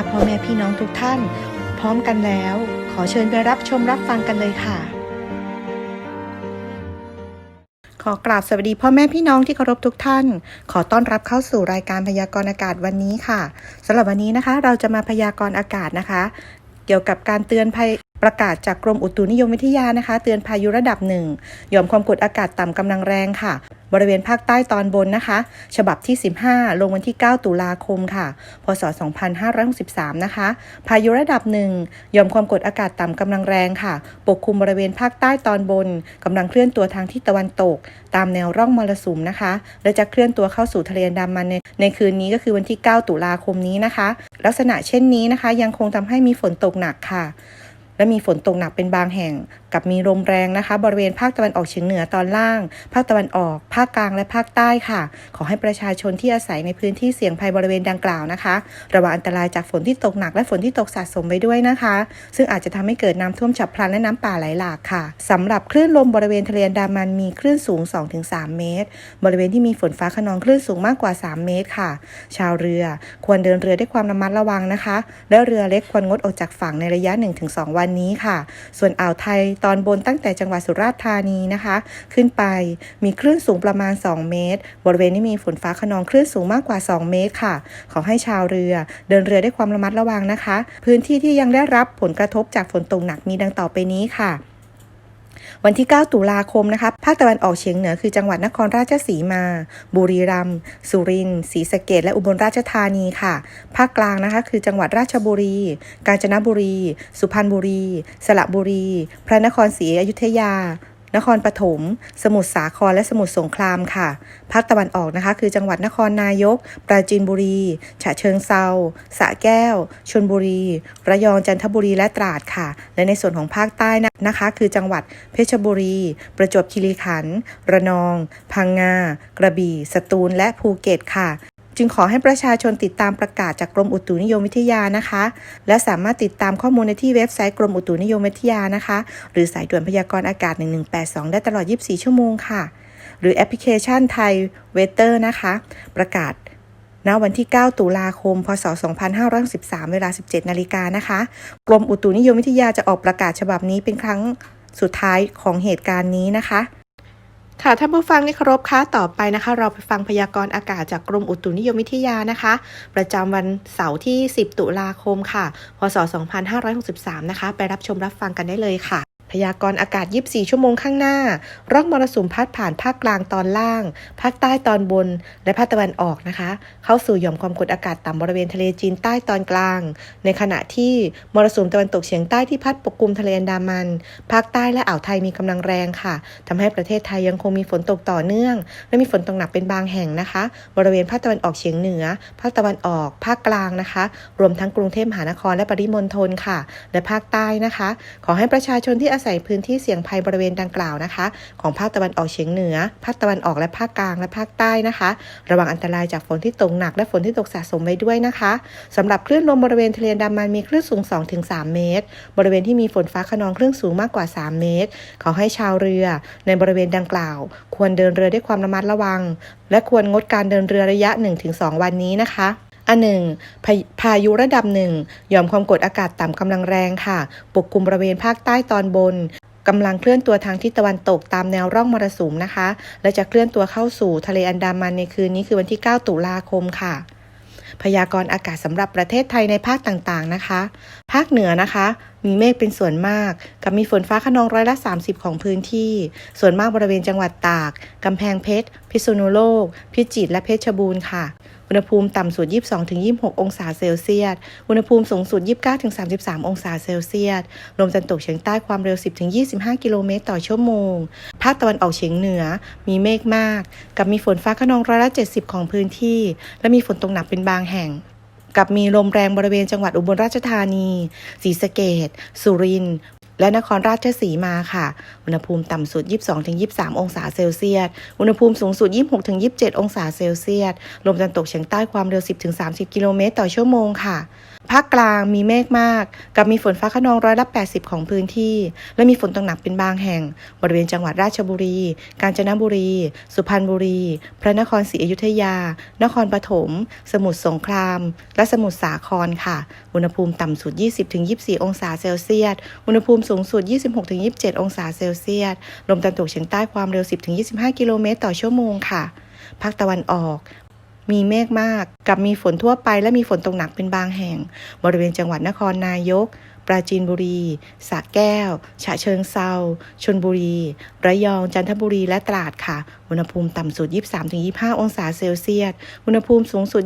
ถ้าพ่อแม่พี่น้องทุกท่าน พร้อมกันแล้ว ขอเชิญไปรับชมรับฟังกันเลยค่ะ ขอกราบสวัสดีพ่อแม่พี่น้องที่เคารพทุกท่าน ขอต้อนรับเข้าสู่รายการพยากรณ์อากาศวันนี้ค่ะสำหรับวันนี้นะคะ เราจะมาพยากรณ์อากาศนะคะ เกี่ยวกับการเตือนภัย ประกาศจากกรมอุตุนิยมวิทยานะคะ เตือนพายุระดับหนึ่งหย่อมความกดอากาศต่ำกำลังแรงค่ะ บริเวณภาคใต้ตอนบนนะคะ ฉบับที่ 15 ลงวันที่ 9 ตุลาคมค่ะ พศ 2563 นะคะ พายุระดับหนึ่งหย่อมความกดอากาศต่ำกำลังแรงค่ะ ปกคลุมบริเวณภาคใต้ตอนบนกำลังเคลื่อนตัวทางทิศตะวันตก ตามแนวร่องมรสุมนะคะ และจะเคลื่อนตัวเข้าสู่ทะเลอันดามันในในคืนนี้ก็คือวันที่ 9 ตุลาคมนี้นะคะ ลักษณะเช่นนี้นะคะ ยังคงทำให้มีฝนตกหนักค่ะ และมีฝนตกหนักเป็นบางแห่งกับมีลมแรงนะคะ บริเวณภาคตะวันออกเฉียงเหนือตอนล่าง ภาคตะวันออก ภาคกลางและภาคใต้ค่ะ ขอให้ประชาชนที่อาศัยในพื้นที่เสี่ยงภัยบริเวณดังกล่าวนะคะ ระวังอันตรายจากฝนที่ตกหนักและฝนที่ตกสะสมไว้ด้วยนะคะ ซึ่งอาจจะทำให้เกิดน้ำท่วมฉับพลันและน้ำป่าไหลหลากค่ะสำหรับคลื่นลมบริเวณทะเลอันดามันมีคลื่นสูง 2-3 เมตร บริเวณที่มีฝนฟ้าขนองคลื่นสูงมากกว่า 3 เมตรค่ะ ชาวเรือควรเดินเรือด้วยความระมัดระวังนะคะ และเรือเล็กควรงดออกจากฝั่งในระยะ 1-2 วันนี้ค่ะ ส่วนอ่าวไทยตอนบนตั้งแต่จังหวัดสุราษฎร์ธานีนะคะ ขึ้นไปมีคลื่นสูงประมาณ 2 เมตร บริเวณที่มีฝนฟ้าขนองคลื่นสูงมากกว่า 2 เมตรค่ะ ขอให้ชาวเรือ เดินเรือด้วยความระมัดระวังนะคะ พื้นที่ที่ยังได้รับผลกระทบจากฝนตกหนักมีดังต่อไปนี้ค่ะ วันที่ 9 ตุลาคมนะคะภาคตะวันออกเฉียงเหนือคือจังหวัดนครราชสีมา บุรีรัมย์สุรินทร์ศรีสะเกดและอุบลราชธานีค่ะ ภาคกลางนะคะ คือจังหวัดราชบุรี กาญจนบุรี สุพรรณบุรี สระบุรี พระนครศรีอยุธยา นครปฐม สมุทรสาครและสมุทรสงครามค่ะ ภาคตะวันออกนะคะ คือจังหวัดนครนายก ปราจีนบุรี ฉะเชิงเซาสระแก้ว ชลบุรี ระยอง จันทบุรี และตราดค่ะ และในส่วนของภาคใต้นะนะคะ คือจังหวัดเพชรบุรี ประจวบคีรีขันธ์ ระนอง พังงา กระบี่ สตูล และภูเก็ตค่ะ จึงขอให้ประชาชนติดตามประกาศจากกรมอุตุนิยมวิทยานะคะ และสามารถติดตามข้อมูลในที่เว็บไซต์กรมอุตุนิยมวิทยานะคะ หรือสายด่วนพยากรณ์อากาศ 1182 ได้ตลอด 24 ชั่วโมงค่ะ หรือแอปพลิเคชันไทยเวเตอร์นะคะ ประกาศณวันที่ 9 ตุลาคม พศ 2563เวลา 17 นาฬิกานะคะ กรมอุตุนิยมวิทยาจะออกประกาศฉบับนี้เป็นครั้งสุดท้ายของเหตุการณ์นี้นะคะ ค่ะท่านผู้ฟังที่เคารพคะต่อไปนะคะ เราไปฟังพยากรณ์อากาศจากกรมอุตุนิยมวิทยานะคะ ประจำวันเสาร์ที่ 10 ตุลาคมค่ะ พศ 2563 นะคะ ไปรับชมรับฟังกันได้เลยค่ะ พยากรณ์อากาศ 24 ชั่วโมงข้างหน้า ร่องมรสุมพัดผ่านภาคกลางตอนล่าง ภาคใต้ตอนบน และภาคตะวันออกนะคะ เข้าสู่หย่อมความกดอากาศต่ำบริเวณทะเลจีนใต้ตอนกลาง ในขณะที่มรสุมตะวันตกเฉียงใต้ที่พัดปกคลุมทะเลอันดามัน ภาคใต้และอ่าวไทยมีกำลังแรงค่ะทำให้ประเทศไทยยังคงมีฝนตกต่อเนื่อง และมีฝนตกหนักเป็นบางแห่งนะคะ บริเวณภาคตะวันออกเฉียงเหนือ ภาคตะวันออก ภาคกลางนะคะ รวมทั้งกรุงเทพมหานครและปริมณฑลค่ะ และภาคใต้นะคะ ขอให้ประชาชนที่อาศัยพื้นที่เสี่ยงภัยบริเวณดังกล่าวนะคะ ของภาคตะวันออกเฉียงเหนือ ภาคตะวันออกและภาคกลางและภาคใต้นะคะ ระวังอันตรายจากฝนที่ตกหนักและฝนที่ตกสะสมไว้ด้วยนะคะสำหรับคลื่นลมบริเวณทะเลอันดามันมีคลื่นสูง 2-3 เมตร บริเวณที่มีฝนฟ้าขนองคลื่นสูงมากกว่า 3 เมตร ขอให้ชาวเรือ ในบริเวณดังกล่าว ควรเดินเรือด้วยความระมัดระวัง และควรงดการเดินเรือระยะ 1-2 วันนี้นะคะ อันหนึ่งพาพายุระดับหนึ่งยอมความกดอากาศต่ำกำลังแรงค่ะ ปกคลุมบริเวณภาคใต้ตอนบนกำลังเคลื่อนตัวทางทิศตะวันตกตามแนวร่องมรสุมนะคะ และจะเคลื่อนตัวเข้าสู่ทะเลอันดามันในคืนนี้คือวันที่ 9 ตุลาคมค่ะ พยากรณ์อากาศสำหรับประเทศไทยในภาคต่างๆนะคะ ภาคเหนือนะคะมีเมฆเป็นส่วนมาก กับมีฝนฟ้าขนองร้อยละ 30 ของพื้นที่ ส่วนมากบริเวณจังหวัดตาก กำแพงเพชร พิษณุโลก พิจิตร และเพชรบูรณ์ค่ะ อุณหภูมิต่ำสุด 22-26 องศาเซลเซียส อุณหภูมิสูงสุด 29-33 องศาเซลเซียส ลมตะวันตกเฉียงใต้ความเร็ว 10-25 กิโลเมตรต่อชั่วโมง ภาคตะวันออกเฉียงเหนือ มีเมฆมาก กับมีฝนฟ้าขนองร้อยละ 70 ของพื้นที่ และมีฝนตกหนักเป็นบางแห่ง กับมีลมแรงบริเวณจังหวัดอุบลราชธานีศรีสะเกดสุรินทร์ และนครราชสีมาค่ะ อุณหภูมิต่ำสุด 22-23 องศาเซลเซียส อุณหภูมิสูงสุด 26-27 องศาเซลเซียส ลมตะวันตกเฉียงใต้ความเร็ว 10-30 กิโลเมตรต่อชั่วโมงค่ะภาคกลางมีเมฆมาก กับมีฝนฟ้าขนองร้อยละ 80 ของพื้นที่ และมีฝนตกหนักเป็นบางแห่ง บริเวณจังหวัดราชบุรี กาญจนบุรี สุพรรณบุรี พระนครศรีอยุธยา นครปฐม สมุทรสงคราม และสมุทรสาครค่ะอุณหภูมิต่ำสุด 20-24 องศาเซลเซียส อุณหภูมิสูงสุด 26-27 องศาเซลเซียส ลมตะวันตกเฉียงใต้ความเร็ว 10-25 กิโลเมตรต่อชั่วโมงค่ะ ภาคตะวันออก มีเมฆมาก กับมีฝนทั่วไปและมีฝนตกหนักเป็นบางแห่ง บริเวณจังหวัดนครนายก ปราจีนบุรีสระแก้ว ฉะเชิงเซาชนบุรี ระยอง จันทบุรีและตราดค่ะ อุณหภูมิต่ำสุด 23-25 องศาเซลเซียส อุณหภูมิสูงสุด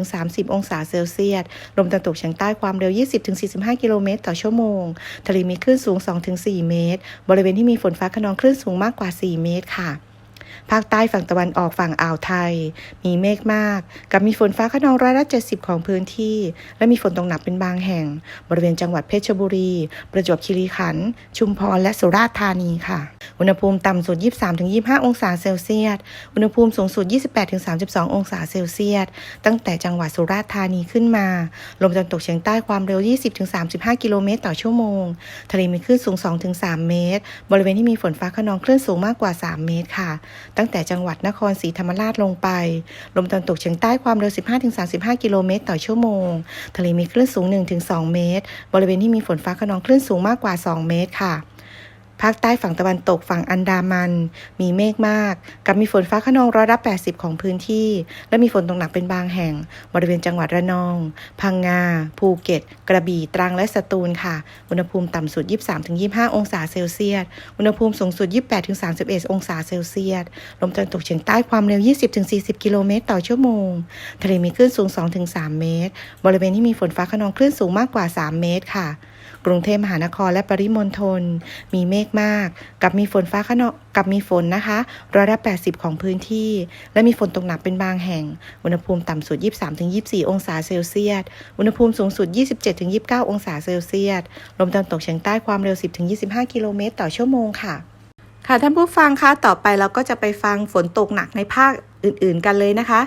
28-30 องศาเซลเซียส ลมตะวันตกเฉียงใต้ความเร็ว 20-45 กิโลเมตรต่อชั่วโมง ทะเลมีคลื่นสูง 2-4 เมตร บริเวณที่มีฝนฟ้าขนองคลื่นสูงมากกว่า 4 เมตรค่ะ ภาคใต้ฝั่งตะวันออกฝั่งอ่าวไทย มีเมฆมาก กับมีฝนฟ้าขนองร้อยละ70ของพื้นที่ และมีฝนตกหนักเป็นบางแห่ง บริเวณจังหวัดเพชรบุรี ประจวบคีรีขันธ์ชุมพรและสุราษฎร์ธานีค่ะ อุณหภูมิต่ำสุด 23-25 องศาเซลเซียส อุณหภูมิสูงสุด 28-32 องศาเซลเซียส ตั้งแต่จังหวัดสุราษฎร์ธานีขึ้นมา ลมตะวันตกเฉียงใต้ความเร็ว 20-35 กิโลเมตรต่อชั่วโมง ทะเลมีคลื่นสูง 2-3 เมตร บริเวณที่มีฝนฟ้าขนองคลื่นสูงมากกว่า 3 เมตรค่ะตั้งแต่จังหวัดนครศรีธรรมราชลงไป ลมตะวันตกเฉียงใต้ความเร็ว 15-35 กิโลเมตรต่อชั่วโมง ทะเลมีคลื่นสูง 1-2 เมตร บริเวณที่มีฝนฟ้าขนองคลื่นสูงมากกว่า 2 เมตรค่ะ ภาคใต้ฝั่งตะวันตกฝั่งอันดามัน มีเมฆมาก กับมีฝนฟ้าขนองร้อยละ80 ของพื้นที่ และมีฝนตกหนักเป็นบางแห่ง บริเวณจังหวัดระนอง พังงา ภูเก็ต กระบี่ ตรังและสตูลค่ะ อุณหภูมิต่ำสุด 23-25 องศาเซลเซียส อุณหภูมิสูงสุด 28-31 องศาเซลเซียส ลมตะวันตกเฉียงใต้ความเร็ว 20-40 กิโลเมตรต่อชั่วโมง ทะเลมีคลื่นสูง 2-3 เมตร บริเวณที่มีฝนฟ้าขนองคลื่นสูงมากกว่า 3 เมตรค่ะ กรุงเทพมหานครและปริมณฑลมีเมฆมาก กับมีฝนฟ้าขนองกับมีฝนนะคะร้อยละ80 ของพื้นที่ และมีฝนตกหนักเป็นบางแห่ง อุณหภูมิต่ำสุด 23-24 องศาเซลเซียส อุณหภูมิสูงสุด 27-29 องศาเซลเซียส ลมตะวันตกเฉียงใต้ความเร็ว 10-25 กิโลเมตรต่อชั่วโมงค่ะ ค่ะท่านผู้ฟังคะต่อไปเราก็จะไปฟังฝนตกหนักในภาคอื่นๆกันเลยนะคะ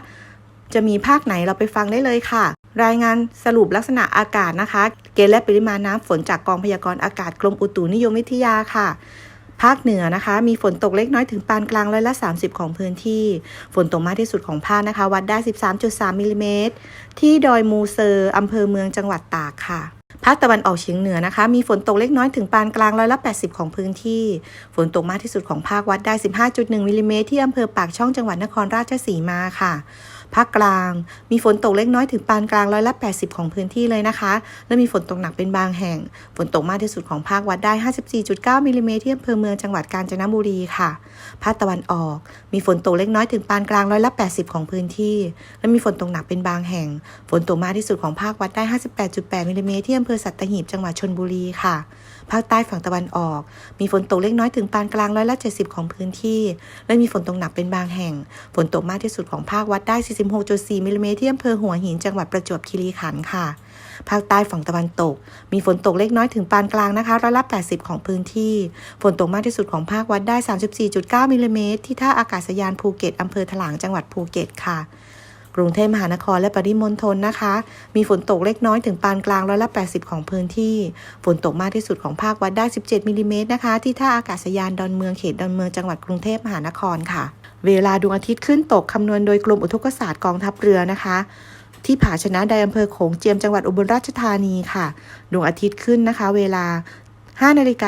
จะมีภาคไหนเราไปฟังได้เลยค่ะ รายงานสรุปลักษณะอากาศนะคะ เกณฑ์และปริมาณน้ำฝนจากกองพยากรณ์อากาศกรมอุตุนิยมวิทยาค่ะภาคเหนือนะคะ มีฝนตกเล็กน้อยถึงปานกลางร้อยละ 30 ของพื้นที่ ฝนตกมากที่สุดของภาคนะคะ วัดได้ 13.3มิลลิเมตรที่ดอยมูเซอร์อำเภอเมืองจังหวัดตากค่ะภาคตะวันออกเฉียงเหนือนะคะ มีฝนตกเล็กน้อยถึงปานกลางร้อยละ 80 ของพื้นที่ ฝนตกมากที่สุดของภาควัดได้ 15.1มิลลิเมตรที่อำเภอปากช่องจังหวัดนครราชสีมาค่ะ ภาคกลาง มีฝนตกเล็กน้อยถึงปานกลางร้อยละ 80 ของพื้นที่เลยนะคะ และมีฝนตกหนักเป็นบางแห่ง ฝนตกมากที่สุดของภาควัดได้ 54.9มิลลิเมตรที่อำเภอเมืองจังหวัดกาญจนบุรีค่ะ ภาคตะวันออก มีฝนตกเล็กน้อยถึงปานกลางร้อยละ 80 ของพื้นที่ และมีฝนตกหนักเป็นบางแห่ง ฝนตกมากที่สุดของภาควัดได้ 58.8มิลลิเมตรที่อำเภอสัตหีบจังหวัดชลบุรีค่ะ ภาคใต้ฝั่งตะวันออก มีฝนตกเล็กน้อยถึงปานกลางร้อยละ70 ของพื้นที่ และมีฝนตกหนักเป็นบางแห่ง ฝนตกมากที่สุดของภาควัดได้ 46.4มิลลิเมตรที่อำเภอหัวหินจังหวัดประจวบคีรีขันธ์ค่ะภาคใต้ฝั่งตะวันตก มีฝนตกเล็กน้อยถึงปานกลางนะคะร้อยละ 80 ของพื้นที่ ฝนตกมากที่สุดของภาควัดได้ 34.9มิลลิเมตรที่ท่าอากาศยานภูเก็ตอำเภอถลางจังหวัดภูเก็ตค่ะ กรุงเทพมหานครและปริมณฑลนะคะ มีฝนตกเล็กน้อยถึงปานกลางร้อยละ 80 ของพื้นที่ ฝนตกมากที่สุดของภาควัดได้ 17มิลลิเมตรนะคะ ที่ท่าอากาศยานดอนเมืองเขตดอนเมืองจังหวัดกรุงเทพมหานครค่ะ เวลาดวงอาทิตย์ขึ้นตกคำนวณโดยกรมอุทกศาสตร์กองทัพเรือนะคะที่ผาชนะไดอำเภอโขงเจียมจังหวัดอุบลราชธานีค่ะ ดวงอาทิตย์ขึ้นนะคะ เวลา 5 นาฬิก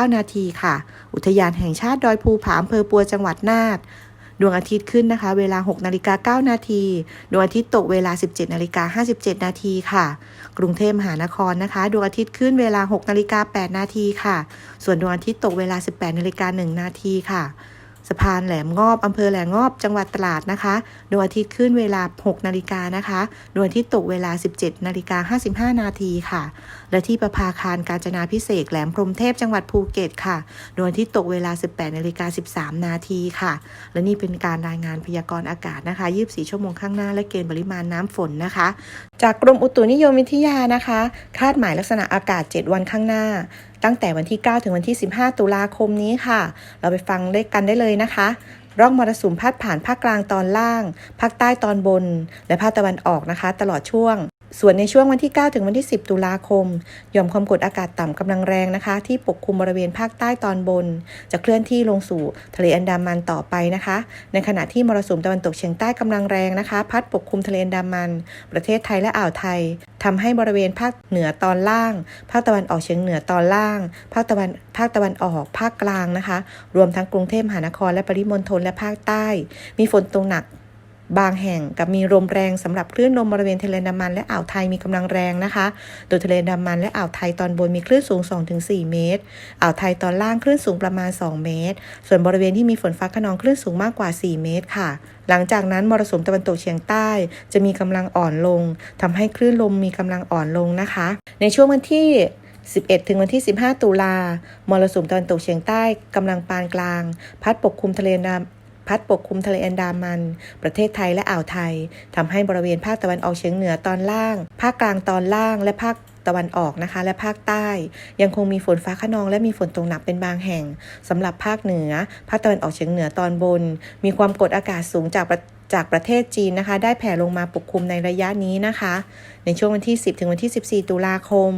า 49 นาทีค่ะ อุทยานแห่งชาติดอยภูผาอำเภอปัวจังหวัดนาน ดวงอาทิตย์ขึ้นนะคะ เวลา 6นาฬิกา9นาทีดวงอาทิตย์ตกเวลา 17นาฬิกา57นาทีค่ะ กรุงเทพมหานครนะคะดวงอาทิตย์ขึ้นเวลา 6นาฬิกา8นาทีค่ะ ส่วนดวงอาทิตย์ตกเวลา 18นาฬิกา1นาทีค่ะสะพานแหลมงอบอำเภอแหลมงอบ จังหวัดตราดนะคะ ดวงอาทิตย์ขึ้นเวลา 6 นาฬิกานะคะ ดวงอาทิตย์ตกเวลา 17 นาฬิกา55 นาทีค่ะและที่ประภาคารการจนาพิเศษแหลมพรมเทพจังหวัดภูเก็ตค่ะดวงอาทิตย์ตกเวลา 18นาฬิกา13 นาทีค่ะ และนี่เป็นการรายงานพยากรณ์อากาศนะคะ 24 ชั่วโมงข้างหน้าและเกณฑ์ปริมาณน้ำฝนนะคะ จากกรมอุตุนิยมวิทยานะคะ คาดหมายลักษณะอากาศ 7 วันข้างหน้าตั้งแต่วันที่ 9 ถึงวันที่ 15 ตุลาคมนี้ค่ะ เราไปฟังได้กันได้เลยนะคะ ร่องมรสุมพาดผ่านภาคกลางตอนล่าง ภาคใต้ตอนบน และภาคตะวันออกนะคะ ตลอดช่วง ส่วนในช่วงวันที่ 9 ถึงวันที่ 10 ตุลาคมหย่อมความกดอากาศต่ำกำลังแรงนะคะ ที่ปกคลุมบริเวณภาคใต้ตอนบน จะเคลื่อนที่ลงสู่ทะเลอันดามันต่อไปนะคะ ในขณะที่มรสุมตะวันตกเฉียงใต้กำลังแรงนะคะ พัดปกคลุมทะเลอันดามัน ประเทศไทยและอ่าวไทยทำให้บริเวณภาคเหนือตอนล่าง ภาคตะวันออกเฉียงเหนือตอนล่าง ภาคตะวันภาคตะวันออก ภาคกลางนะคะ รวมทั้งกรุงเทพมหานครและปริมณฑลและภาคใต้ มีฝนตกหนัก บางแห่งกับมีลมแรงสำหรับคลื่นลมบริเวณทะเลนดามันและอ่าวไทยมีกำลังแรงนะคะ โดยทะเลนดามันและอ่าวไทยตอนบนมีคลื่นสูง 2-4 เมตร อ่าวไทยตอนล่างคลื่นสูงประมาณ 2 เมตร ส่วนบริเวณที่มีฝนฟ้าขนองคลื่นสูงมากกว่า 4 เมตรค่ะ หลังจากนั้นมรสุมตะวันตกเฉียงใต้ จะมีกำลังอ่อนลงทำให้คลื่นลมมีกำลังอ่อนลงนะคะ ในช่วงวันที่ 11 ถึงวันที่ 15 ตุลามรสุมตะวันตกเฉียงใต้กำลังปานกลาง พัดปกคลุมทะเลนดา พัดปกคลุมทะเลอันดามัน ประเทศไทยและอ่าวไทยทำให้บริเวณภาคตะวันออกเฉียงเหนือตอนล่าง ภาคกลางตอนล่าง และภาคตะวันออกนะคะ และภาคใต้ ยังคงมีฝนฟ้าขนอง และมีฝนตกหนักเป็นบางแห่งสำหรับภาคเหนือ ภาคตะวันออกเฉียงเหนือตอนบน มีความกดอากาศสูงจากประ จากประเทศจีนนะคะ ได้แผ่ลงมาปกคลุมในระยะนี้นะคะ ในช่วงวันที่ 10 ถึงวันที่ 14 ตุลาคม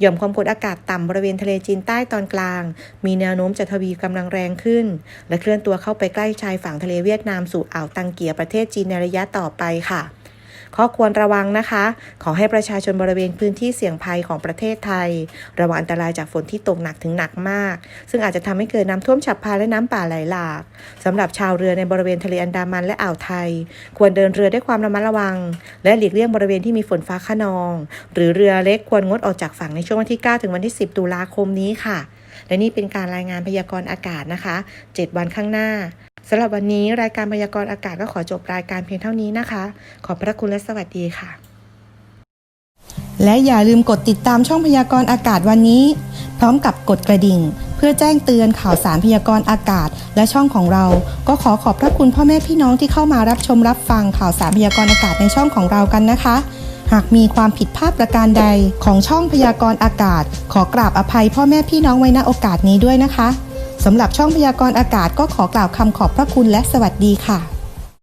หย่อมความกดอากาศต่ำบริเวณทะเลจีนใต้ตอนกลาง มีแนวโน้มจะทวีกำลังแรงขึ้น และเคลื่อนตัวเข้าไปใกล้ชายฝั่งทะเลเวียดนามสู่อ่าวตังเกียประเทศจีนในระยะต่อไปค่ะ ข้อควรระวังนะคะ ขอให้ประชาชนบริเวณพื้นที่เสี่ยงภัยของประเทศไทย ระวังอันตรายจากฝนที่ตกหนักถึงหนักมาก ซึ่งอาจจะทำให้เกิดน้ำท่วมฉับพลันและน้ำป่าไหลหลากสำหรับชาวเรือในบริเวณทะเลอันดามันและอ่าวไทย ควรเดินเรือด้วยความระมัดระวัง และหลีกเลี่ยงบริเวณที่มีฝนฟ้าขนอง หรือเรือเล็กควรงดออกจากฝั่งในช่วงวันที่ 9 ถึงวันที่ 10 ตุลาคมนี้ค่ะและนี่เป็นการรายงานพยากรณ์อากาศนะคะ 7 วันข้างหน้า สำหรับวันนี้รายการพยากรณ์อากาศก็ขอจบรายการเพียงเท่านี้นะคะ ขอบพระคุณและสวัสดีค่ะ และอย่าลืมกดติดตามช่องพยากรณ์อากาศวันนี้ พร้อมกับกดกระดิ่ง เพื่อแจ้งเตือนข่าวสารพยากรณ์อากาศ และช่องของเรา ก็ขอขอบพระคุณพ่อแม่พี่น้องที่เข้ามารับชมรับฟังข่าวสารพยากรณ์อากาศในช่องของเรากันนะคะ หากมีความผิดพลาดประการใดของช่องพยากรณ์อากาศ ขอกราบอภัยพ่อแม่พี่น้องไว้ณโอกาสนี้ด้วยนะคะ สำหรับช่องพยากรณ์อากาศก็ขอกล่าวคำขอบพระคุณและสวัสดีค่ะ